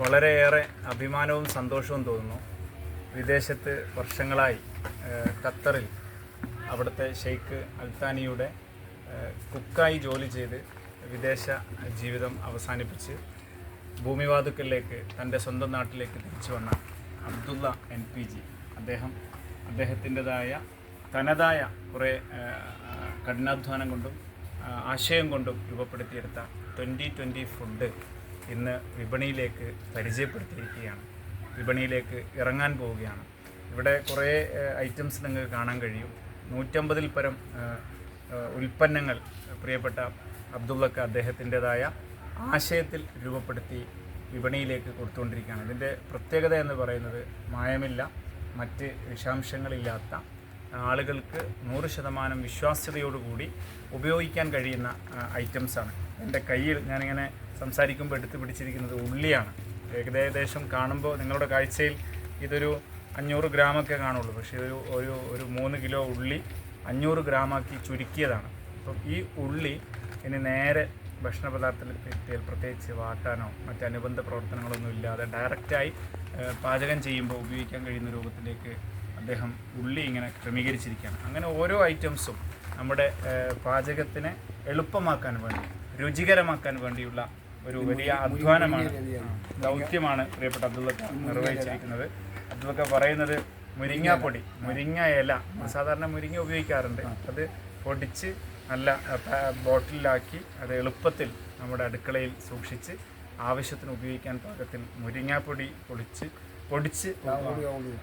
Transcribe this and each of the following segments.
വളരെയേറെ അഭിമാനവും സന്തോഷവും തോന്നുന്നു. വിദേശത്ത് വർഷങ്ങളായി ഖത്തറിൽ അവിടുത്തെ ഷെയ്ഖ് അൽത്താനിയുടെ കുക്കായി ജോലി ചെയ്ത് വിദേശ ജീവിതം അവസാനിപ്പിച്ച് ഭൂമിവാതുക്കലിലേക്ക് തന്റെ സ്വന്തം നാട്ടിലേക്ക് തിരിച്ചു വന്ന അബ്ദുള്ള എൻ പി ജി. അദ്ദേഹം അദ്ദേഹത്തിന്റെതായ തനതായ കുറേ കഠിനാധ്വാനം കൊണ്ടും ആശയം കൊണ്ടും രൂപപ്പെടുത്തിയെടുത്ത ട്വന്റി ട്വന്റി ഫുഡ് ഇന്ന് വിപണിയിലേക്ക് പരിചയപ്പെടുത്തിയിരിക്കുകയാണ്. വിപണിയിലേക്ക് ഇറങ്ങാൻ പോവുകയാണ്. ഇവിടെ കുറേ ഐറ്റംസ് നിങ്ങൾക്ക് കാണാൻ കഴിയും. നൂറ്റമ്പതിൽ പരം ഉൽപ്പന്നങ്ങൾ പ്രിയപ്പെട്ട അബ്ദുള്ളക്ക് അദ്ദേഹത്തിന്റെതായ ആശയത്തിൽ രൂപപ്പെടുത്തി വിപണിയിലേക്ക് കൊടുത്തുകൊണ്ടിരിക്കുകയാണ്. ഇതിന്റെ പ്രത്യേകത എന്ന് പറയുന്നത് മായമില്ല മറ്റ് വിഷാംശങ്ങളില്ലാത്ത ആളുകൾക്ക് നൂറ് ശതമാനം വിശ്വാസ്യതയോടുകൂടി ഉപയോഗിക്കാൻ കഴിയുന്ന ഐറ്റംസാണ്. എന്റെ കയ്യിൽ ഞാനിങ്ങനെ സംസാരിക്കുമ്പോൾ എടുത്തു പിടിച്ചിരിക്കുന്നത് ഉള്ളിയാണ്. ഏകദേശം കാണുമ്പോൾ നിങ്ങളുടെ കാഴ്ചയിൽ ഇതൊരു അഞ്ഞൂറ് ഗ്രാമൊക്കെ കാണുള്ളൂ. പക്ഷേ ഒരു ഒരു ഒരു മൂന്ന് കിലോ ഉള്ളി അഞ്ഞൂറ് ഗ്രാമാക്കി ചുരുക്കിയതാണ്. അപ്പം ഈ ഉള്ളി ഇനി നേരെ ഭക്ഷണ പദാർത്ഥത്തിൽ എത്തിയാൽ പ്രത്യേകിച്ച് വാട്ടാനോ മറ്റ് അനുബന്ധ പ്രവർത്തനങ്ങളൊന്നും ഇല്ലാതെ ഡയറക്റ്റായി പാചകം ചെയ്യുമ്പോൾ ഉപയോഗിക്കാൻ കഴിയുന്ന രൂപത്തിലേക്ക് അദ്ദേഹം ഉള്ളി ഇങ്ങനെ ക്രമീകരിച്ചിരിക്കുകയാണ്. അങ്ങനെ ഓരോ ഐറ്റംസും നമ്മുടെ പാചകത്തിനെ എളുപ്പമാക്കാൻ വേണ്ടി രുചികരമാക്കാൻ വേണ്ടിയുള്ള ഒരു വലിയ അധ്വാനമാണ്. ദൗത്യമാണ് പ്രിയപ്പെട്ട അബ്ദുള്ളക്ക നിർവഹിച്ചിരിക്കുന്നത്. അബ്ദുള്ളക്ക പറയുന്നത് മുരിങ്ങാപ്പൊടി മുരിങ്ങ ഇല. സാധാരണ മുരിങ്ങ ഉപയോഗിക്കാറുണ്ട്. അത് പൊടിച്ച് നല്ല ബോട്ടിലാക്കി അത് എളുപ്പത്തിൽ നമ്മുടെ അടുക്കളയിൽ സൂക്ഷിച്ച് ആവശ്യത്തിന് ഉപയോഗിക്കാൻ പാകത്തിൽ മുരിങ്ങാപ്പൊടി പൊടിച്ച് പൊടിച്ച്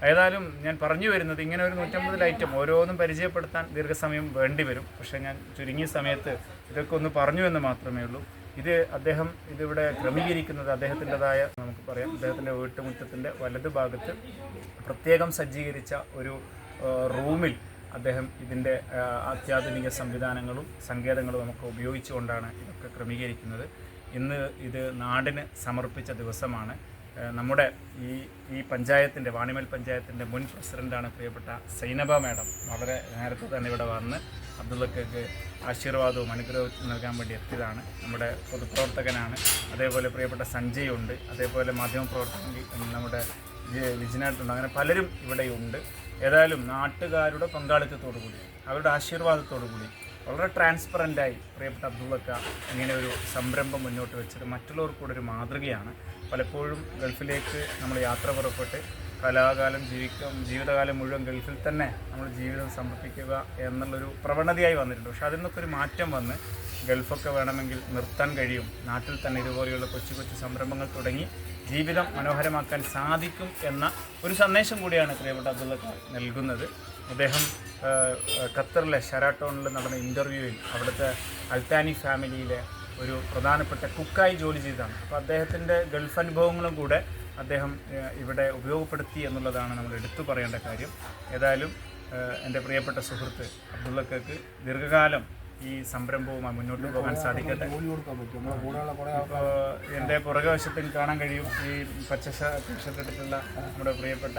ഏതായാലും ഞാൻ പറഞ്ഞു വരുന്നത് ഇങ്ങനെ ഒരു നൂറ്റമ്പതിൽ ഐറ്റം ഓരോന്നും പരിചയപ്പെടുത്താൻ ദീർഘസമയം വേണ്ടി വരും. പക്ഷേ ഞാൻ ചുരുങ്ങിയ സമയത്ത് ഇതൊക്കെ ഒന്ന് പറഞ്ഞു എന്ന് മാത്രമേ ഉള്ളൂ. ഇത് അദ്ദേഹം ഇതിവിടെ ക്രമീകരിക്കുന്നത് അദ്ദേഹത്തിന്റെതായ നമുക്ക് പറയാം അദ്ദേഹത്തിന്റെ വീട്ടുമുറ്റത്തിന്റെ വലത് ഭാഗത്ത് പ്രത്യേകം സജ്ജീകരിച്ച ഒരു റൂമിൽ അദ്ദേഹം ഇതിന്റെ അത്യാധുനിക സംവിധാനങ്ങളും സങ്കേതങ്ങളും നമുക്ക് ഉപയോഗിച്ചുകൊണ്ടാണ് ഇതൊക്കെ ക്രമീകരിക്കുന്നത്. ഇന്ന് ഇത് നാടിന് സമർപ്പിച്ച ദിവസമാണ്. നമ്മുടെ ഈ ഈ പഞ്ചായത്തിന്റെ വാണിമേൽ പഞ്ചായത്തിന്റെ മുൻ പ്രസിഡന്റാണ് പ്രിയപ്പെട്ട സൈനബ മാഡം. വളരെ നേരത്തെ തന്നെ ഇവിടെ വന്ന് അബ്ദുള്ളക്ക് ആശീർവാദവും അനുഗ്രഹവും നൽകാൻ വേണ്ടി എത്തിയതാണ്. നമ്മുടെ പൊതുപ്രവർത്തകനാണ്. അതേപോലെ പ്രിയപ്പെട്ട സഞ്ജയ് ഉണ്ട്. അതേപോലെ മാധ്യമപ്രവർത്തകൻ നമ്മുടെ വിജിനായിട്ടുണ്ട്. അങ്ങനെ പലരും ഇവിടെയുണ്ട്. ഏതായാലും നാട്ടുകാരുടെ പങ്കാളിത്തത്തോടു കൂടി അവരുടെ ആശീർവാദത്തോടു കൂടി വളരെ ട്രാൻസ്പെറന്റായി പ്രിയപ്പെട്ട അബ്ദുള്ളക്ക ഇങ്ങനെ ഒരു സംരംഭം മുന്നോട്ട് വെച്ചത് മറ്റുള്ളവർക്കൂടെ ഒരു മാതൃകയാണ്. പലപ്പോഴും ഗൾഫിലേക്ക് നമ്മൾ യാത്ര പുറപ്പെട്ട് കലാകാലം ജീവിക്കും ജീവിതകാലം മുഴുവൻ ഗൾഫിൽ തന്നെ നമ്മൾ ജീവിതം സമർപ്പിക്കുക എന്നുള്ളൊരു പ്രവണതയായി വന്നിട്ടുണ്ട്. പക്ഷേ അതിൽ നിന്നൊക്കെ ഒരു മാറ്റം വന്ന് ഗൾഫൊക്കെ വേണമെങ്കിൽ നിർത്താൻ കഴിയും. നാട്ടിൽ തന്നെ ഇതുപോലെയുള്ള കൊച്ചു കൊച്ചു സംരംഭങ്ങൾ തുടങ്ങി ജീവിതം മനോഹരമാക്കാൻ സാധിക്കും എന്ന ഒരു സന്ദേശം കൂടിയാണ് പ്രിയപ്പെട്ട അബ്ദുള്ളക്ക നൽകുന്നത്. അദ്ദേഹം ഖത്തറിലെ ഷെറാട്ടോണിൽ നടന്ന ഇന്റർവ്യൂവിൽ അവിടുത്തെ അൽത്താനി ഫാമിലിയിലെ ഒരു പ്രധാനപ്പെട്ട കുക്കായി ജോലി ചെയ്തതാണ്. അപ്പോൾ അദ്ദേഹത്തിന്റെ ഗൾഫ് അനുഭവങ്ങളും കൂടെ അദ്ദേഹം ഇവിടെ ഉപയോഗപ്പെടുത്തി എന്നുള്ളതാണ് നമ്മൾ എടുത്തു പറയേണ്ട കാര്യം. ഏതായാലും എന്റെ പ്രിയപ്പെട്ട സുഹൃത്ത് അബ്ദുള്ളക്കക്ക് ദീർഘകാലം ഈ സംരംഭവുമായി മുന്നോട്ട് പോകാൻ സാധിക്കട്ടെ. എന്റെ പുറകെ വശത്തിൽ കാണാൻ കഴിയും ഈ പച്ച നമ്മുടെ പ്രിയപ്പെട്ട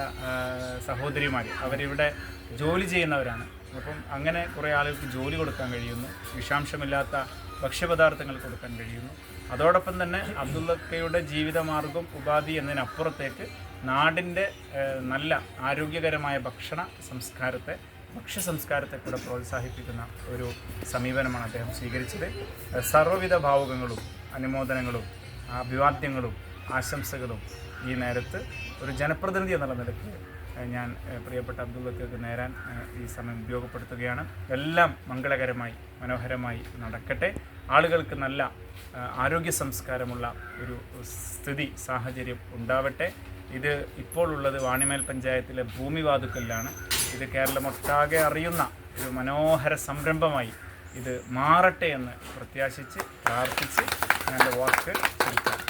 സഹോദരിമാർ അവരിവിടെ ജോലി ചെയ്യുന്നവരാണ്. അപ്പം അങ്ങനെ കുറേ ആളുകൾക്ക് ജോലി കൊടുക്കാൻ കഴിയുന്നു. വിഷാംശമില്ലാത്ത ഭക്ഷ്യപദാർത്ഥങ്ങൾ കൊടുക്കാൻ കഴിയുന്നു. അതോടൊപ്പം തന്നെ അബ്ദുള്ളക്കയുടെ ജീവിതമാർഗം ഉപാധി എന്നതിനപ്പുറത്തേക്ക് നാടിന്റെ നല്ല ആരോഗ്യകരമായ ഭക്ഷണ സംസ്കാരത്തെ ഭക്ഷ്യ സംസ്കാരത്തെ കൂടെ പ്രോത്സാഹിപ്പിക്കുന്ന ഒരു സമീപനമാണ് അദ്ദേഹം സ്വീകരിച്ചത്. സർവവിധ ഭാവുകങ്ങളും അനുമോദനങ്ങളും അഭിവാദ്യങ്ങളും ആശംസകളും ഈ നേരത്ത് ഒരു ജനപ്രതിനിധി എന്നുള്ള നിലയ്ക്ക് ഞാൻ പ്രിയപ്പെട്ട അബ്ദുള്ളക്ക് നേരാൻ ഈ സമയം ഉപയോഗപ്പെടുത്തുകയാണ്. എല്ലാം മംഗളകരമായി മനോഹരമായി നടക്കട്ടെ. ആളുകൾക്ക് നല്ല ആരോഗ്യ സംസ്കാരമുള്ള ഒരു സ്ഥിതി സാഹചര്യം ഉണ്ടാവട്ടെ. ഇത് ഇപ്പോൾ ഉള്ളത് വാണിമേൽ പഞ്ചായത്തിലെ ഭൂമിവാതുക്കലിലാണ്. ഇത് കേരളമൊട്ടാകെ അറിയുന്ന ഒരു മനോഹര സംരംഭമായി ഇത് മാറട്ടെ എന്ന് പ്രത്യാശിച്ച് പ്രാർത്ഥിച്ച് ഞാൻ വാക്ക് ചുരുക്കാം.